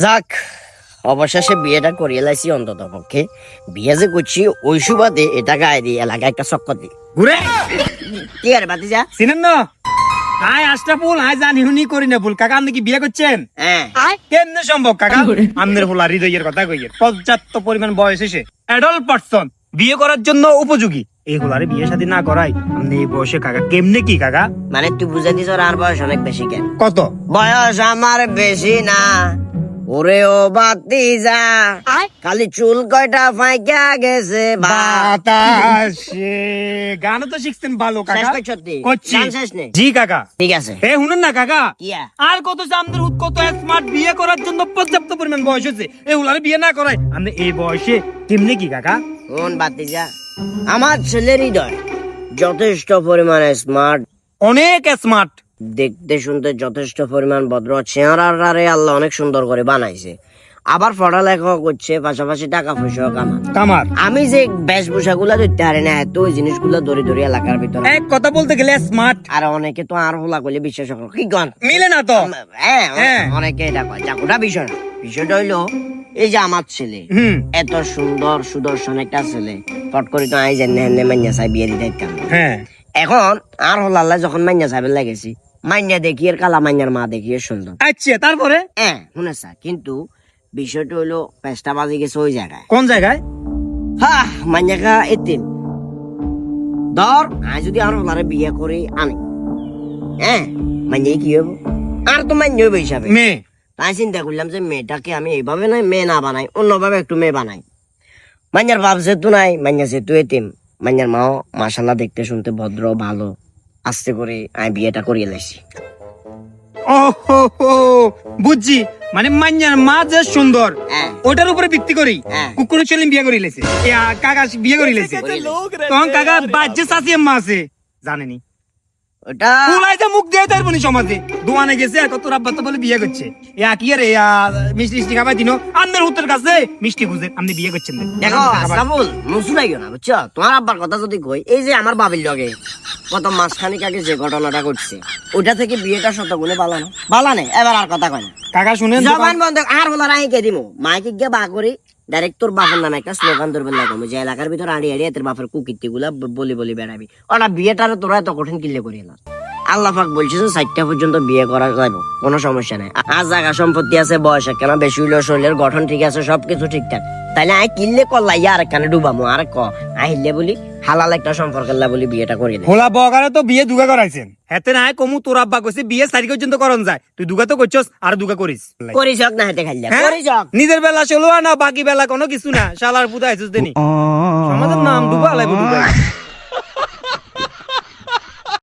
যাক অবশেষে বিয়েটা করিয়ে লাইছি অন্তত পক্ষে। বিয়ে যে করছি ওই সুবাদে এটা গায়ে দিয়ে এলাকায় একটা চক্কর দি ঘুরে! কি আর বাতি যা? চিনেন না? আয় আশরাফুল আয় জানি হুনি করি না ভুল। কাকা আপনি কি বিয়ে করছেন? হ্যাঁ। কেমনে সম্ভব কাকা? আমনের ফুলা হৃদয়ের কথা কইয়ের পর্যাপ্ত পরিমাণ বয়স এসে। অ্যাডাল্ট পার্সন বিয়ে করার জন্য উপযোগী। এই হোলারে বিয়ে শাদী না করাই আপনি এই বয়সে কাকা কেমনে কি কাকা? মানে তুই বুঝে দিছ আর বয়স অনেক বেশি কেন? কত? বয়স আমার বেশি না। ওরে ও বাতি যা খালি চুল কয়টা ফাইকা গেছে বাতাসে। গানও তো শিখছেন ভালো কাকা। করছি। গান শেষ নেই? জি কাকা। ঠিক আছে। এ শুনেন না কাকা। আর কত আমাদের কত স্মার্ট বিয়ে করার জন্য পর্যাপ্ত পরিমাণ বয়স হচ্ছে এই হুলারে বিয়ে না করাই আপনি এই বয়সে কেমনে কি কাকা? কোন বাতি যা আমার ছেলের হৃদয় যথেষ্ট পরিমাণে স্মার্ট অনেক স্মার্ট দেখতে শুনতে যথেষ্ট পরিমাণ ভদ্র। চেহারারে আল্লাহ অনেক সুন্দর করে বানাইছে। আবার পড়ালেখা করছে পাশাপাশি টাকা পয়সাও কামান কামার। আমি যে বেশভূষা গুলা ধরতে পারি না এত ওই জিনিসগুলো ধরে ধরে এলাকার ভিতরে। এক কথা বলতে গেলে স্মার্ট আর অনেকে তো আর হোলা করলে বিশ্বাস করে। কি গান মিলে না তো? হ্যাঁ হ্যাঁ। অনেকে এটা কয়। যাকুটা বিষয় বিষয়টা হইল এই যে আমার ছেলে এত সুন্দর সুদর্শন একটা ছেলে ফট করে তো আই জানি মাইয়া বিয়ে দিতে হ্যাঁ। এখন আর হল আল্লাহ যখন মাইয়া সাহেবের লাগেছি মাইয়া দেখি আর কালা মাইয়ার মা দেখি সুন্দর। আচ্ছা তারপরে? হ্যাঁ শুনে স্যার কিন্তু বিষয়টা হইল পেস্টা বাজি গেছে ওই জায়গায়। কোন জায়গায়? হা এতিম। ধর আমি যদি আর হলারে বিয়ে করে আনি। হ্যাঁ কি হব আর তো হইব হিসাবে। মেয়ে। তাই চিন্তা করলাম যে মেয়েটাকে আমি এইভাবে নয় মেয়ে না বানাই অন্যভাবে একটু মেয়ে বানাই। মাইয়ার বাপ যেহেতু নাই মাইয়া যেহেতু এতিম। মাইয়ার মাও মাসাল্লাহ দেখতে শুনতে ভদ্র ভালো। আস্তে করে আমি বিয়েটা করিয়ে লাইছি ও হো হো বুঝছি মানে মান্যার মা যে সুন্দর হ্যাঁ ওটার উপরে ভিত্তি করি হ্যাঁ। কুকুর চলিম বিয়ে করি লেছে কাকা বিয়ে করি লেছে তখন কাকা বাজ্যে আম্মা আছে জানেনি ওটা ফুলাইতে মুখ দিয়ে তার বনি সমাজে দোয়ানে গেছে আর কত রাব্বা তো বলে বিয়ে করছে ইয়া কি রে ইয়া মিষ্টি মিষ্টি খাবাই দিনো আন্দের হুতের কাছে মিষ্টি খুঁজে আপনি বিয়ে করছেন না। দেখো আশরাফুল না বুঝছ তোমার আব্বার কথা যদি কই এই যে আমার বাবির লগে কত মাসখানিক আগে যে ঘটনাটা ঘটছে ওটা থেকে বিয়েটা শত গুণে বালানো বালানে এবার আর কথা কয় না। কাকা শুনেন জবান বন্ধ আর হলো রাই কে দিমু। মাইকে গিয়ে বা করি ডাইরেক্ট তোর বাপের নামে একটা স্লোগান ধরবেন লাগবো যে এলাকার ভিতর আড়ি আড়ি তোর বাপের কুকীর্তি গুলা বলি বলি বেড়াবি। ওটা বিয়েটারে তোরা এত কঠিন কিনলে করি না আল্লাহ পাক বলছে যে চারটা পর্যন্ত বিয়ে করা যাবে কোনো সমস্যা নাই। আর জায়গা সম্পত্তি আছে বয়স কেন বেশি হইলেও শরীরের গঠন ঠিক আছে সবকিছু ঠিকঠাক। তাইলে আই কিনলে করলাই আর কানে ডুবামু আর ক? আহিলে বলি হালাল একটা সম্পর্ক লা বলি বিয়েটা করে দেয় হোলা বগারে তো বিয়ে দুগা করাইছেন। হেতে নাই কমু তোর আব্বা কইছে বিয়ে সারি পর্যন্ত করন যায়। তুই দুগা তো করছস আর দুগা করিস। করিস হোক না হেতে খাইলে হ্যাঁ? করিস হোক। নিজের বেলা চলো না বাকি বেলা কোনো কিছু না। শালার পুতা আইছিস দেনি। সমাজের নাম ডুবা লাগবে ডুবা